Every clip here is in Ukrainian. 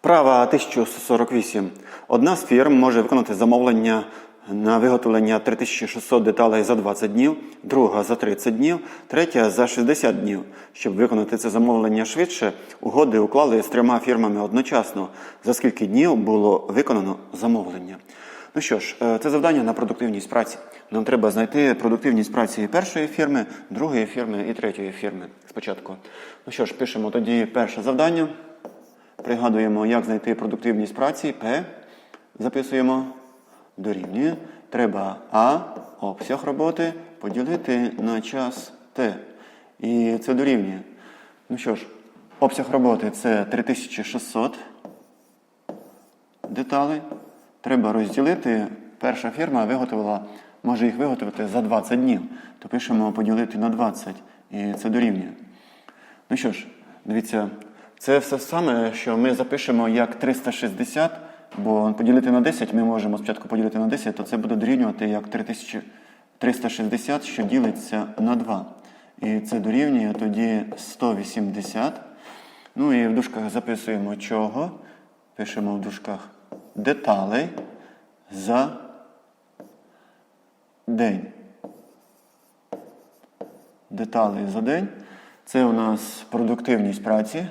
Вправа 1148. Одна з фірм може виконати замовлення на виготовлення 3600 деталей за 20 днів, друга за 30 днів, третя за 60 днів. Щоб виконати це замовлення швидше, угоди уклали з трьома фірмами одночасно. За скільки днів було виконано замовлення? Ну що ж, е, це завдання на продуктивність праці. Нам треба знайти продуктивність праці першої фірми, другої фірми і третьої фірми спочатку. Ну що ж, пишемо тоді перше завдання. Пригадуємо, як знайти продуктивність праці. П. Записуємо дорівнює. Треба А, обсяг роботи, поділити на час Т. І це дорівнює. Ну що ж, обсяг роботи це 3600 деталей. Треба розділити. Перша фірма виготовила, може їх виготовити за 20 днів. То пишемо поділити на 20. І це дорівнює. Ну що ж, дивіться, це все саме, що ми запишемо як 360, бо поділити на 10 ми можемо спочатку поділити на 10, то це буде дорівнювати як 3360, що ділиться на 2. І це дорівнює тоді 180. Ну і в дужках записуємо чого. Пишемо в дужках деталей за день. Деталей за день. Це у нас продуктивність праці.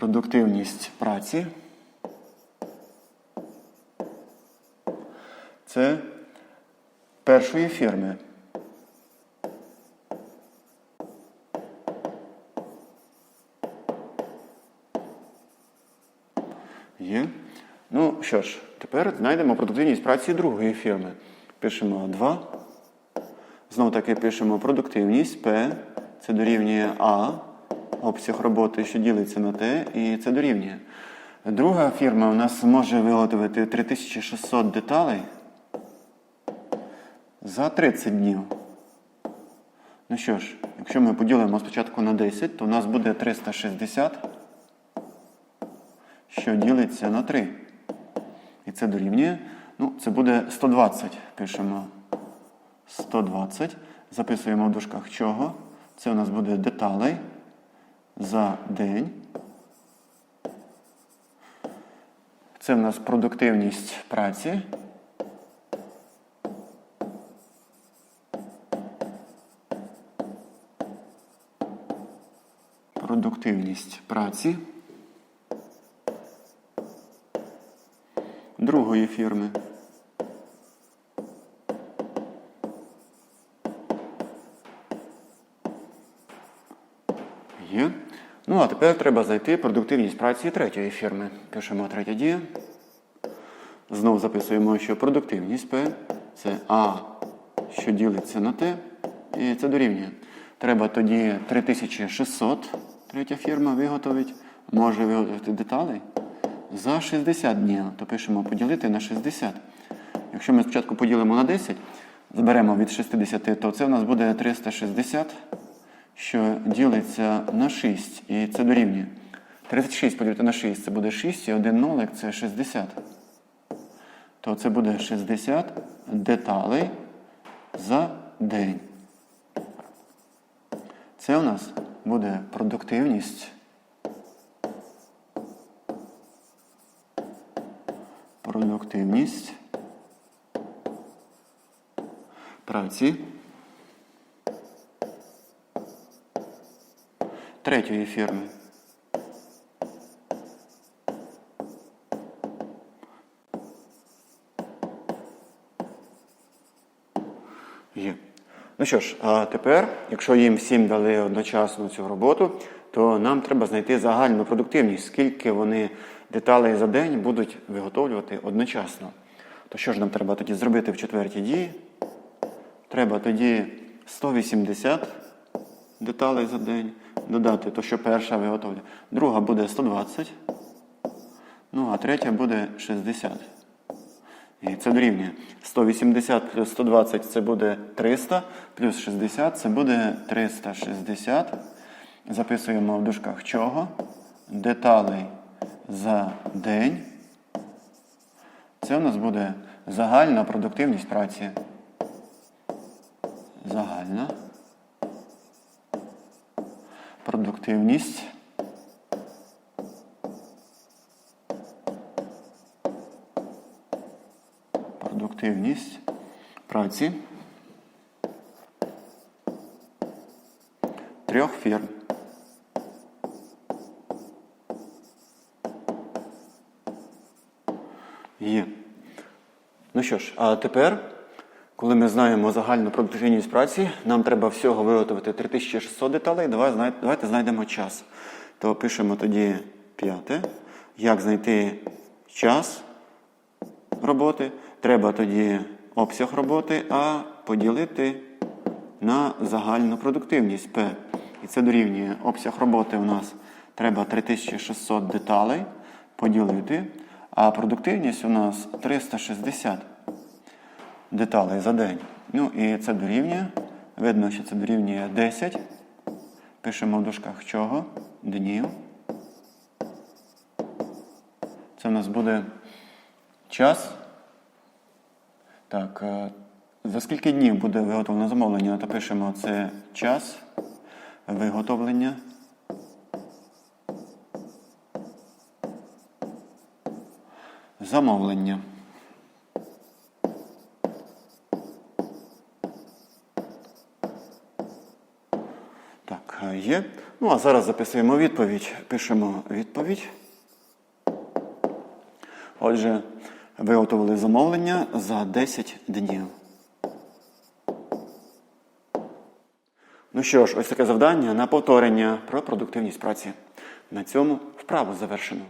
Продуктивність праці. Це першої фірми. Є. Ну що ж, тепер знайдемо продуктивність праці другої фірми. Пишемо 2. Знову таки пишемо продуктивність P. Це дорівнює А. Обсяг роботи, що ділиться на Т, і це дорівнює. Друга фірма у нас може виготовити 3600 деталей за 30 днів. Ну що ж, якщо ми поділимо спочатку на 10, то у нас буде 360 що ділиться на 3. І це дорівнює. Ну, це буде 120. Пишемо 120. Записуємо в дужках чого. Це у нас буде деталей за день. Це у нас продуктивність праці. Продуктивність праці. другої фірми. Ну, а тепер треба знайти продуктивність праці третьої фірми. Пишемо третя дія. Знову записуємо, що продуктивність P це А, що ділиться на Т, і це дорівнює. Треба тоді 3600, третя фірма виготовить, може виготовити деталей за 60 днів, то пишемо поділити на 60. Якщо ми спочатку поділимо на 10, заберемо від 60, то це у нас буде 360, що ділиться на 6. І це дорівнює. 36 поділити на 6 це буде 6, і 1 нолик це 60. То це буде 60 деталей за день. Це у нас буде продуктивність. продуктивність праці третьої фірми. Є. Ну що ж, а тепер, якщо їм всім дали одночасно цю роботу, то нам треба знайти загальну продуктивність, скільки вони деталей за день будуть виготовлювати одночасно. То що ж нам треба тоді зробити в четвертій дії? Треба тоді 180 деталей за день додати, то що перша виготовлює. Друга буде 120. Ну, а третя буде 60. І це дорівнює. 180 плюс 120 це буде 300, плюс 60 це буде 360. Записуємо в дужках чого? Деталей за день. Це у нас буде загальна продуктивність праці. Загальна. Продуктивність. Продуктивність праці трьох фірм. Є. Ну що ж, а тепер, коли ми знаємо загальну продуктивність праці, нам треба всього виготовити 3600 деталей. Давай, давайте знайдемо час. То пишемо тоді п'яте. Як знайти час роботи? Треба тоді обсяг роботи, а поділити на загальну продуктивність P. І це дорівнює обсяг роботи у нас треба 3600 деталей поділити, а продуктивність у нас 360 деталей за день. Ну і це дорівнює. Видно, що це дорівнює 10. Пишемо в дужках чого? Днів. Це в нас буде час. Так, е, за скільки днів буде виготовлено замовлення? То пишемо це час виготовлення. Замовлення. Так, е, є. Ну, а зараз записуємо відповідь. Пишемо відповідь. Отже, виготовили замовлення за 10 днів. Ну що ж, ось таке завдання на повторення про продуктивність праці. На цьому вправу завершено.